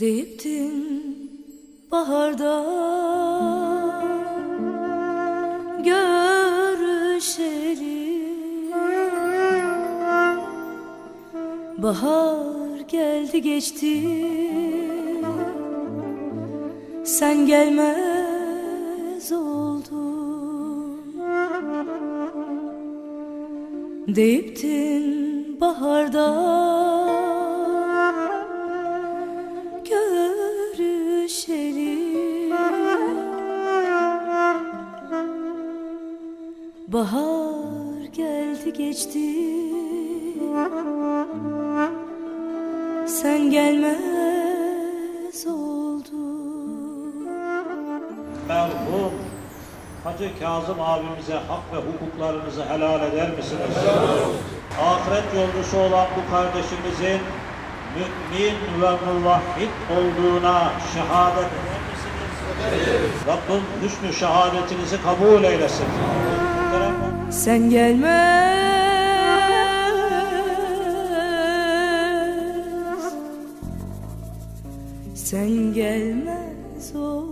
Deyiptin baharda görüşelim. Bahar geldi geçti. Sen gelmez oldun. Deyiptin baharda Bahar geldi geçti Sen gelmez oldun merhum Hacı Kazım abimize hak ve hukuklarınızı helal eder misiniz? Ahiret yolcusu olan bu kardeşimizin mümin ve muvahhid olduğuna şehadet eder misiniz? Rabbim hüsnü şehadetinizi kabul eylesin sen gelme. Sen gelmez o.